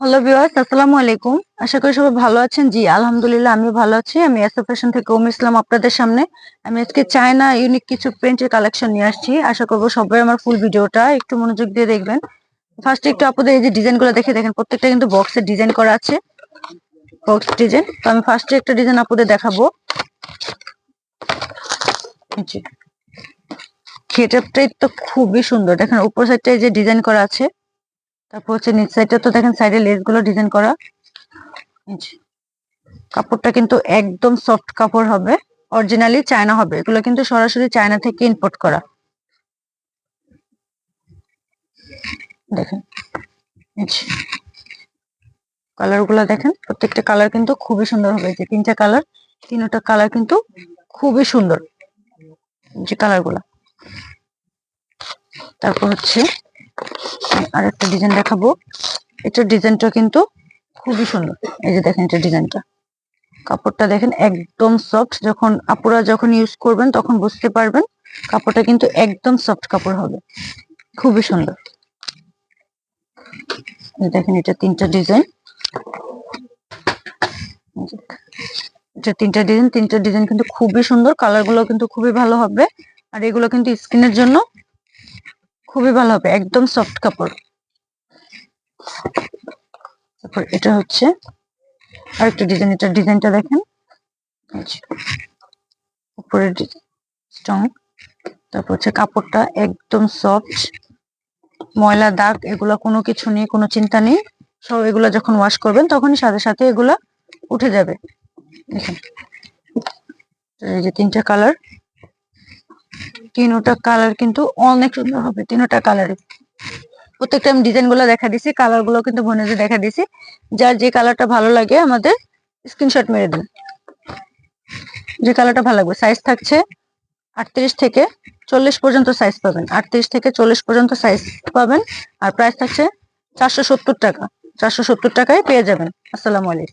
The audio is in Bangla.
হ্যালো ভিউয়ার্স আসসালামু আলাইকুম। আশা করি সবাই ভালো আছেন। জি, আলহামদুলিল্লাহ, আমিও ভালো আছি। আমি ফ্যাশন থেকে ওম ইসলাম আপনাদের সামনে। আমি আজকে চায়না ইউনিক কিছু প্রিন্টের কালেকশন নিয়ে আসছি। আশা করব সবাই আমার ফুল ভিডিওটা একটু মনোযোগ দিয়ে দেখবেন। ফার্স্টে একটু আপনাদের এই যে ডিজাইনগুলো দেখে দেখেন, প্রত্যেকটা কিন্তু বক্সের ডিজাইন করা আছে। বক্স ডিজাইন তো আমি ফার্স্টে একটা ডিজাইন আপনাদের দেখাবো। জি গেটআপটাই তো খুবই সুন্দর। দেখেন, উপর সাইডটায় যে ডিজাইন করা আছে তারপর হচ্ছে নিচ সাইডটা তো দেখেন সাইডে লেসগুলো ডিজাইন করা। কাপড়টা কিন্তু একদম সফট কাপড় হবে। অরিজিনালি চায়না হবে। এগুলো কিন্তু সরাসরি চায়না থেকে ইম্পোর্ট করা। দেখেন কালারগুলা দেখেন, প্রত্যেকটা কালার কিন্তু খুবই সুন্দর হবে। যে তিনটা কালার তিনটা কালার কিন্তু খুবই সুন্দর। যে কালারগুলা। তারপর হচ্ছে আর একটা ডিজাইন দেখাবো এটার ডিজাইনটা কিন্তু খুবই সুন্দর। এই যে দেখেন এটা ডিজাইনটা কাপড়টা দেখেন একদম সফট যখন আপুরা যখন ইউজ করবেন, তখন বুঝতে পারবেন কাপড়টা কিন্তু একদম সফট কাপড় হবে। খুবই সুন্দর। দেখেন এটা তিনটা ডিজাইন এটা তিনটা ডিজাইন তিনটা ডিজাইন কিন্তু খুবই সুন্দর। কালারগুলো কিন্তু খুবই ভালো হবে। আর এগুলো কিন্তু স্কিনের জন্য খুবই ভালো হবে, একদম সফট কাপড়। তারপর এটা হচ্ছে আরেকটা ডিজাইন এটা ডিজাইনটা দেখেন। উপরের ডিজাইন স্ট্রং তারপর হচ্ছে কাপড়টা একদম সফট ময়লা, দাগ, এগুলা কোনো কিছু নেই, কোনো চিন্তা নেই। সব এগুলা যখন ওয়াশ করবেন, তখনই সাথে সাথে এগুলা উঠে যাবে। দেখেন। এই যে তিনটা কালার তিনোটা কালার কিন্তু অনেক সুন্দর হবে, তিনোটা কালারই প্রত্যেকটা আমি ডিজাইনগুলো দেখা দিছি কালারগুলো কিন্তু বোনেদের দেখা দিছি যার যে কালারটা ভালো লাগে, আমাদের স্ক্রিনশট মেরে দিন। যে কালারটা ভালো লাগবে সাইজ থাকছে আটত্রিশ থেকে চল্লিশ পর্যন্ত সাইজ পাবেন। আটত্রিশ থেকে চল্লিশ পর্যন্ত সাইজ পাবেন। আর প্রাইস থাকছে চারশো সত্তর টাকা। চারশো সত্তর টাকায় পেয়ে যাবেন। আসসালামু আলাইকুম।